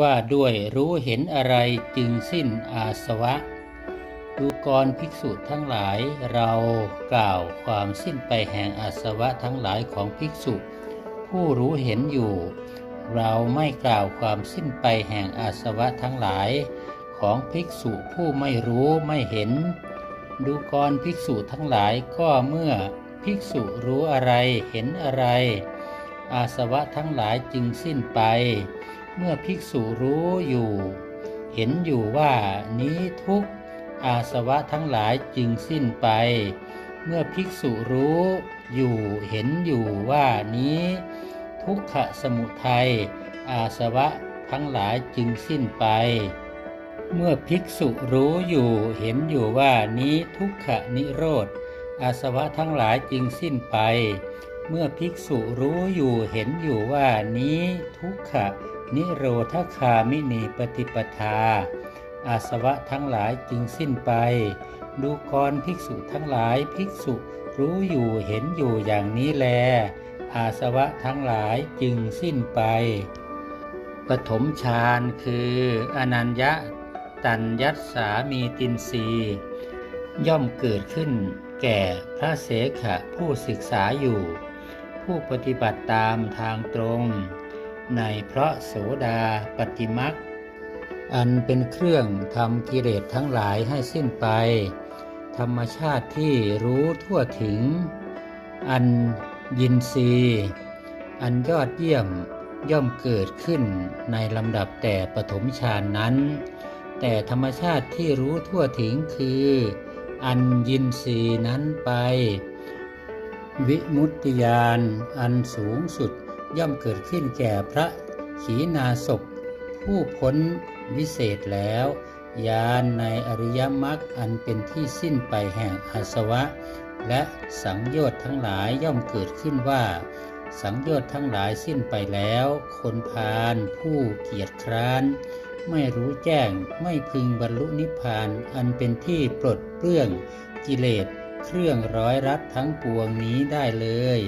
ว่าด้วยรู้เห็นอะไรจึงสิ้นอาสวะ ดูกรภิกษุทั้งหลายเรากล่าวความสิ้นไปแห่งอาสวะทั้งหลายของภิกษุ ผู้รู้เห็นอยู่ เราไม่กล่าวความสิ้นไปแห่งอาสวะทั้งหลาย ของภิกษุผู้ไม่รู้ไม่เห็น ดูกรภิกษุทั้งหลายก็เมื่อภิกษุรู้อะไรเห็นอะไร อาสวะทั้งหลายจึงสิ้นไป เมื่อภิกษุรู้อยู่ เห็นอยู่ว่านี้ทุกอาสวะทั้งหลายจึงสิ้นไป เมื่อภิกษุรู้อยู่เห็นอยู่ว่านี้ ทุกขสมุทัยอาสวะทั้งหลายจึงสิ้นไป เมื่อภิกษุรู้อยู่เห็นอยู่ว่านี้ทุกขนิโรธอาสวะทั้งหลายจึงสิ้นไป เมื่อภิกษุรู้อยู่เห็นอยู่ว่านี้ทุกขนิโรธคามินีปฏิปทา อาสวะทั้งหลายจึงสิ้นไป ดูกรภิกษุทั้งหลายภิกษุรู้อยู่เห็นอยู่อย่างนี้แล อาสวะทั้งหลายจึงสิ้นไป ปฐมฌานคืออนัญญะตัญญัสสามีตินรีย่อมเกิดขึ้นแก่พระเสขะผู้ศึกษาอยู่ ผู้ปฏิบัติตามทางตรง ในเพราะโสดาปฏิมักอันเป็นเครื่องทำกิเลสทั้งหลายให้สิ้นไป ธรรมชาติที่รู้ทั่วถึง อันยินรีอันยอดเยี่ยมย่อมเกิดขึ้นในลำดับแต่ปฐมฌานนั้น แต่ธรรมชาติที่รู้ทั่วถึงคือ อันยินรีนั้นไป วิมุตติญาณอันสูงสุดย่อมเกิดขึ้นแก่พระขีณาสพผู้พ้นวิเศษแล้วญาณในอริยมรรคอันเป็นที่สิ้นไปแห่งอาสวะ และสังโยชน์ทั้งหลายย่อมเกิดขึ้นว่า สังโยชน์ทั้งหลายสิ้นไปแล้ว คนพาลผู้เกียจคร้าน ไม่รู้แจ้งไม่พึงบรรลุนิพพานอันเป็นที่ปลดเปลื้องกิเลส เครื่องร้อยรัดทั้งปวงนี้ได้เลย